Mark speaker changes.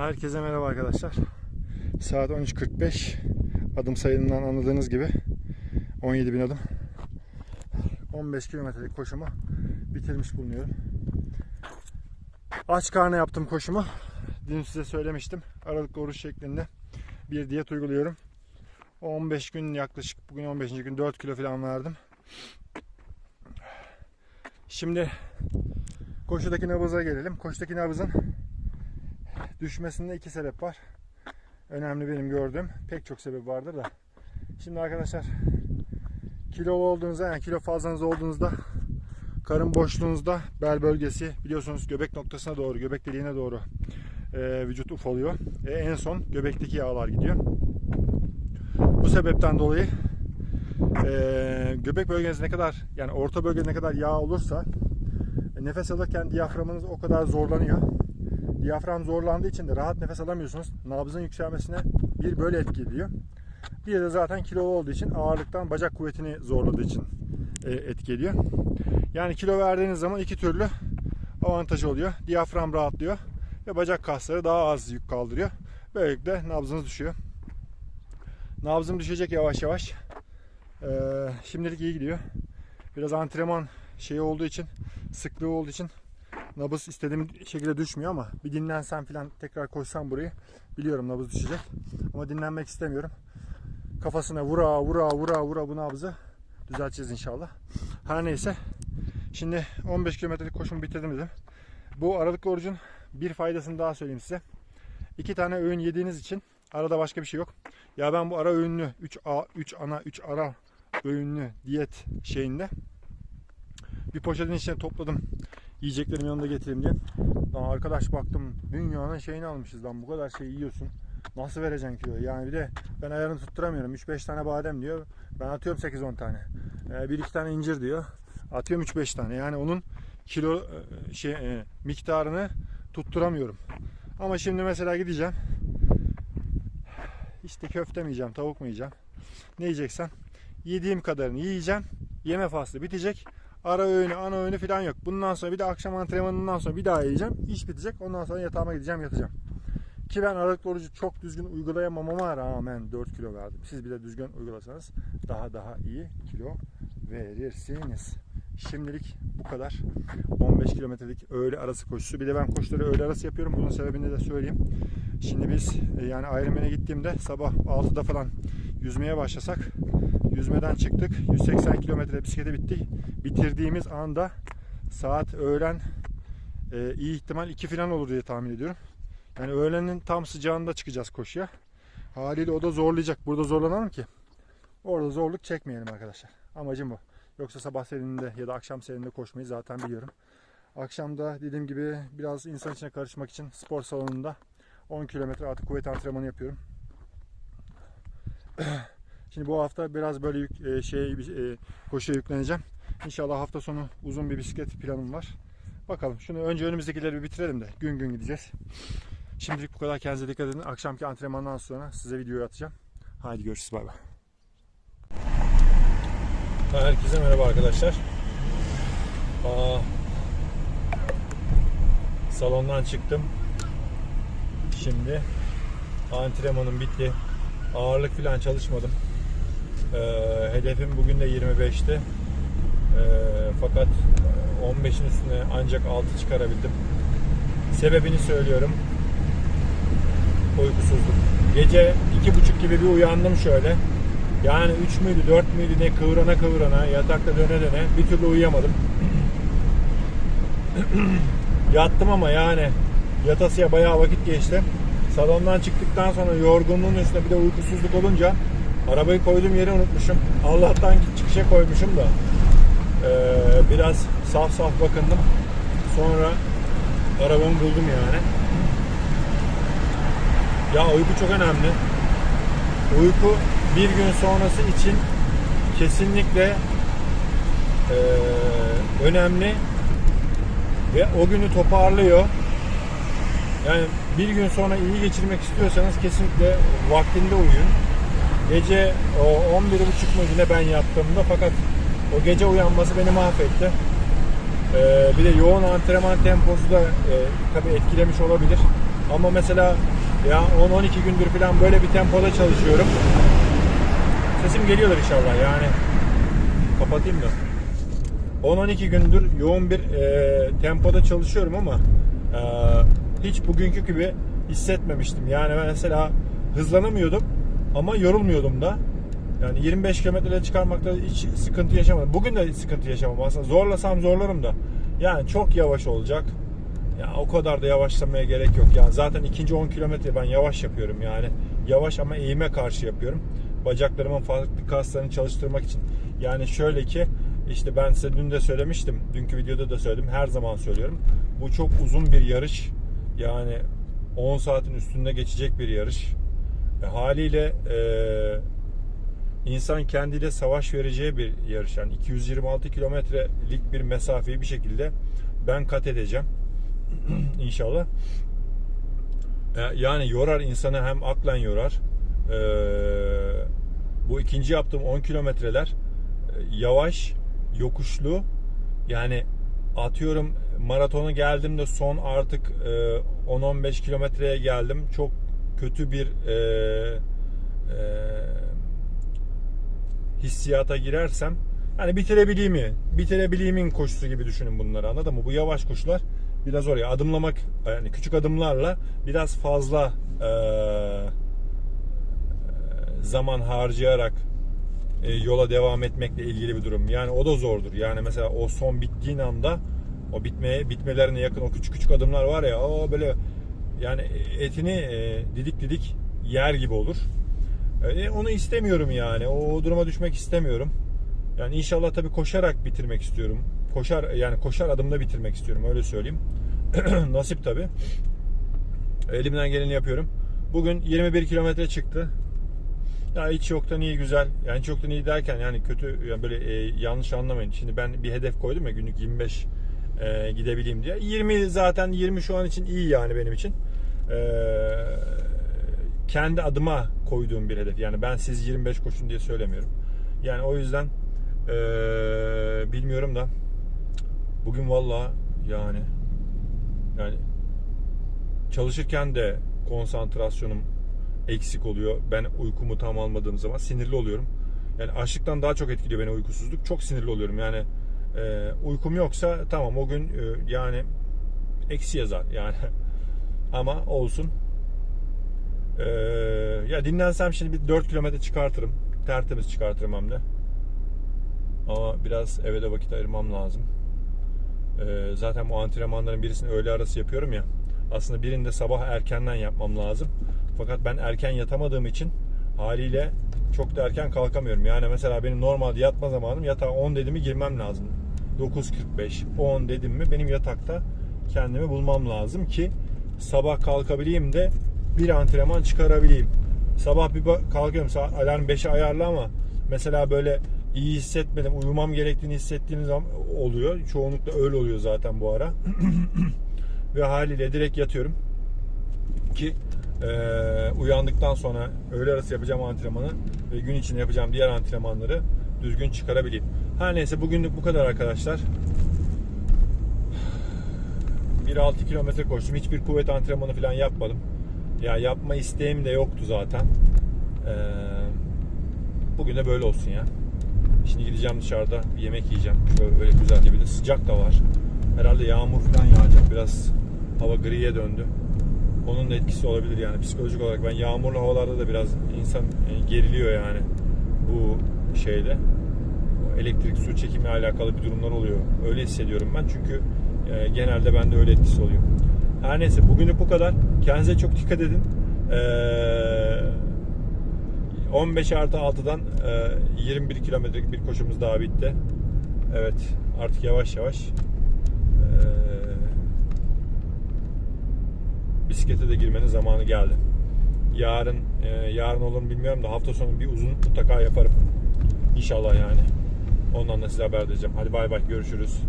Speaker 1: Herkese merhaba arkadaşlar. Saat 13.45. Adım sayımından anladığınız gibi 17.000 adım. 15 kilometrelik koşumu bitirmiş bulunuyorum. Aç karnı yaptım koşumu. Dün size söylemiştim. Aralıklı oruç şeklinde bir diyet uyguluyorum. 15 gün yaklaşık bugün 15. gün 4 kilo falan verdim. Şimdi koşudaki nabıza gelelim. Koşudaki nabızın düşmesinde iki sebep var. Önemli benim gördüğüm. Pek çok sebep vardır da. Şimdi arkadaşlar kilolu olduğunuzda yani kilo fazlanız olduğunuzda karın boşluğunuzda bel bölgesi biliyorsunuz göbek noktasına doğru göbek deliğine doğru e, vücut ufalıyor. E, en son göbekteki yağlar gidiyor. Bu sebepten dolayı e, göbek bölgeniz ne kadar yani orta bölgede ne kadar yağ olursa e, nefes alırken diyaframınız o kadar zorlanıyor. Diyafram zorlandığı için de rahat nefes alamıyorsunuz. Nabzın yükselmesine bir böyle etki ediyor. Bir de zaten kilolu olduğu için ağırlıktan bacak kuvvetini zorladığı için e, etki ediyor. Yani kilo verdiğiniz zaman iki türlü avantajı oluyor. Diyafram rahatlıyor ve bacak kasları daha az yük kaldırıyor. Böylelikle nabzınız düşüyor. Nabzım düşecek yavaş yavaş. Ee, şimdilik iyi gidiyor. Biraz antrenman şeyi olduğu için, sıklığı olduğu için nabız istediğim şekilde düşmüyor ama bir dinlensem falan tekrar koşsam burayı biliyorum nabız düşecek. Ama dinlenmek istemiyorum. Kafasına vura vura vura vura bu nabzı düzelteceğiz inşallah. Her neyse. Şimdi 15 kilometrelik koşumu bitirdim dedim. Bu aralıklı orucun bir faydasını daha söyleyeyim size. İki tane öğün yediğiniz için arada başka bir şey yok. Ya ben bu ara öğünlü 3 A 3 ana 3 ara öğünlü diyet şeyinde bir poşetin içine topladım yiyeceklerimi yanında getireyim diye. Lan arkadaş baktım dünyanın şeyini almışız lan bu kadar şey yiyorsun. Nasıl vereceksin kilo? Yani bir de ben ayarını tutturamıyorum. 3-5 tane badem diyor. Ben atıyorum 8-10 tane. Ee, 1-2 tane incir diyor. Atıyorum 3-5 tane. Yani onun kilo e, şey e, miktarını tutturamıyorum. Ama şimdi mesela gideceğim. İşte köfte mi yiyeceğim, tavuk mu yiyeceğim? Ne yiyeceksen yediğim kadarını yiyeceğim. Yeme faslı bitecek. Ara öğünü, ana öğünü falan yok. Bundan sonra bir de akşam antrenmanından sonra bir daha yiyeceğim. İş bitecek. Ondan sonra yatağıma gideceğim, yatacağım. Ki ben aralıklı orucu çok düzgün uygulayamamama rağmen 4 kilo verdim. Siz bir de düzgün uygulasanız daha daha iyi kilo verirsiniz. Şimdilik bu kadar. 15 kilometrelik öğle arası koşusu. Bir de ben koşuları öğle arası yapıyorum. Bunun sebebini de söyleyeyim. Şimdi biz e, yani Ironman'e gittiğimde sabah 6'da falan yüzmeye başlasak yüzmeden çıktık. 180 kilometre bisiklete bitti. Bitirdiğimiz anda saat öğlen e, iyi ihtimal 2 falan olur diye tahmin ediyorum. Yani öğlenin tam sıcağında çıkacağız koşuya. Haliyle o da zorlayacak. Burada zorlanalım ki orada zorluk çekmeyelim arkadaşlar. Amacım bu. Yoksa sabah serininde ya da akşam serininde koşmayı zaten biliyorum. Akşamda dediğim gibi biraz insan içine karışmak için spor salonunda 10 kilometre artık kuvvet antrenmanı yapıyorum. Şimdi bu hafta biraz böyle yük, e, şey e, koşuya yükleneceğim. İnşallah hafta sonu uzun bir bisiklet planım var. Bakalım şunu önce önümüzdekileri bir bitirelim de gün gün gideceğiz. Şimdilik bu kadar kendinize dikkat edin. Akşamki antrenmandan sonra size videoyu atacağım. Haydi görüşürüz bay bay. Herkese merhaba arkadaşlar. Aa, salondan çıktım. Şimdi antrenmanım bitti. Ağırlık falan çalışmadım. Ee, hedefim bugün de 25'ti. Ee, fakat 15'in üstüne ancak 6 çıkarabildim. Sebebini söylüyorum. Uykusuzluk. Gece iki buçuk gibi bir uyandım şöyle. Yani 3 müydü 4 müydü ne kıvrana kıvrana yatakta döne döne bir türlü uyuyamadım. Yattım ama yani yatasıya bayağı vakit geçti. Salondan çıktıktan sonra yorgunluğun üstüne bir de uykusuzluk olunca arabayı koyduğum yere unutmuşum. Allah'tan ki çıkışa koymuşum da ee, biraz saf saf bakındım. Sonra arabamı buldum yani. Ya uyku çok önemli. Uyku bir gün sonrası için kesinlikle e, önemli ve o günü toparlıyor. Yani bir gün sonra iyi geçirmek istiyorsanız kesinlikle vaktinde uyuyun. Gece o 11.30 mu yine ben yattığımda fakat o gece uyanması beni mahvetti. Ee, bir de yoğun antrenman temposu da e, tabii etkilemiş olabilir. Ama mesela ya 10-12 gündür falan böyle bir tempoda çalışıyorum. Sesim geliyordur inşallah yani. Kapatayım da. 10-12 gündür yoğun bir e, tempoda çalışıyorum ama e, hiç bugünkü gibi hissetmemiştim. Yani mesela hızlanamıyordum ama yorulmuyordum da. Yani 25 kilometrede çıkarmakta hiç sıkıntı yaşamadım. Bugün de sıkıntı yaşamam aslında. Zorlasam zorlarım da. Yani çok yavaş olacak. Ya o kadar da yavaşlamaya gerek yok. Yani zaten ikinci 10 kilometre ben yavaş yapıyorum yani. Yavaş ama eğime karşı yapıyorum. Bacaklarımın farklı kaslarını çalıştırmak için. Yani şöyle ki işte ben size dün de söylemiştim. Dünkü videoda da söyledim. Her zaman söylüyorum. Bu çok uzun bir yarış. Yani 10 saatin üstünde geçecek bir yarış. E, haliyle e, insan kendiyle savaş vereceği bir yarış. Yani 226 kilometrelik bir mesafeyi bir şekilde ben kat edeceğim. İnşallah. E, Yani yorar insanı hem aklen yorar. E, bu ikinci yaptığım 10 kilometreler e, yavaş, yokuşlu. Yani atıyorum maratona geldim de son artık e, 10-15 kilometreye geldim. Çok kötü bir e, e, hissiyata girersem hani bitirebileyim bitirebileyim'in koşusu gibi düşünün bunları anladın mı? Bu yavaş koşular biraz oraya adımlamak yani küçük adımlarla biraz fazla e, zaman harcayarak e, yola devam etmekle ilgili bir durum. Yani o da zordur. Yani mesela o son bittiğin anda o bitmeye bitmelerine yakın o küçük küçük adımlar var ya o böyle yani etini e, didik didik yer gibi olur. E, onu istemiyorum yani. O duruma düşmek istemiyorum. Yani inşallah tabii koşarak bitirmek istiyorum. Koşar yani koşar adımda bitirmek istiyorum öyle söyleyeyim. Nasip tabii. Elimden geleni yapıyorum. Bugün 21 kilometre çıktı. Ya hiç yoktan iyi güzel. Yani hiç yoktan iyi derken yani kötü yani böyle e, yanlış anlamayın. Şimdi ben bir hedef koydum ya günlük 25 e, gidebileyim diye. 20 zaten 20 şu an için iyi yani benim için. E, kendi adıma koyduğum bir hedef. Yani ben siz 25 koşun diye söylemiyorum. Yani o yüzden e, bilmiyorum da bugün valla yani yani çalışırken de konsantrasyonum eksik oluyor. Ben uykumu tam almadığım zaman sinirli oluyorum. Yani açlıktan daha çok etkiliyor beni uykusuzluk. Çok sinirli oluyorum. Yani e, uykum yoksa tamam o gün e, yani eksi yazar yani. Ama olsun. E, ya dinlensem şimdi bir 4 kilometre çıkartırım. Tertemiz çıkartırım hem de. Ama biraz eve de vakit ayırmam lazım. E, zaten bu antrenmanların birisini öğle arası yapıyorum ya. Aslında birinde sabah erkenden yapmam lazım. Fakat ben erken yatamadığım için haliyle çok da erken kalkamıyorum. Yani mesela benim normalde yatma zamanım yatağa 10 dedim mi girmem lazım. 9.45, 10 dedim mi benim yatakta kendimi bulmam lazım ki sabah kalkabileyim de bir antrenman çıkarabileyim. Sabah bir kalkıyorum saat alarm 5'e ayarlı ama mesela böyle iyi hissetmedim, uyumam gerektiğini hissettiğim zaman oluyor. Çoğunlukla öyle oluyor zaten bu ara. Ve haliyle direkt yatıyorum ki e, uyandıktan sonra öğle arası yapacağım antrenmanı ve gün içinde yapacağım diğer antrenmanları düzgün çıkarabileyim. Her neyse bugünlük bu kadar arkadaşlar. 1.6 kilometre koştum. Hiçbir kuvvet antrenmanı falan yapmadım. Ya yapma isteğim de yoktu zaten. Ee, bugün de böyle olsun ya. Şimdi gideceğim dışarıda bir yemek yiyeceğim. Şöyle böyle güzelce bir de sıcak da var. Herhalde yağmur falan yağacak. Biraz hava griye döndü. Onun da etkisi olabilir yani psikolojik olarak. Ben yağmurlu havalarda da biraz insan e, geriliyor yani bu şeyde. O elektrik su çekimi alakalı bir durumlar oluyor. Öyle hissediyorum ben çünkü e, genelde bende öyle etkisi oluyor. Her neyse bugünlük bu kadar. Kendinize çok dikkat edin. Ee, 15 artı 6'dan e, 21 kilometrelik bir koşumuz daha bitti. Evet artık yavaş yavaş e, bisiklete de girmenin zamanı geldi. Yarın e, yarın olur mu bilmiyorum da hafta sonu bir uzun mutlaka yaparım. İnşallah yani. Ondan da size haber edeceğim. Hadi bay bay görüşürüz.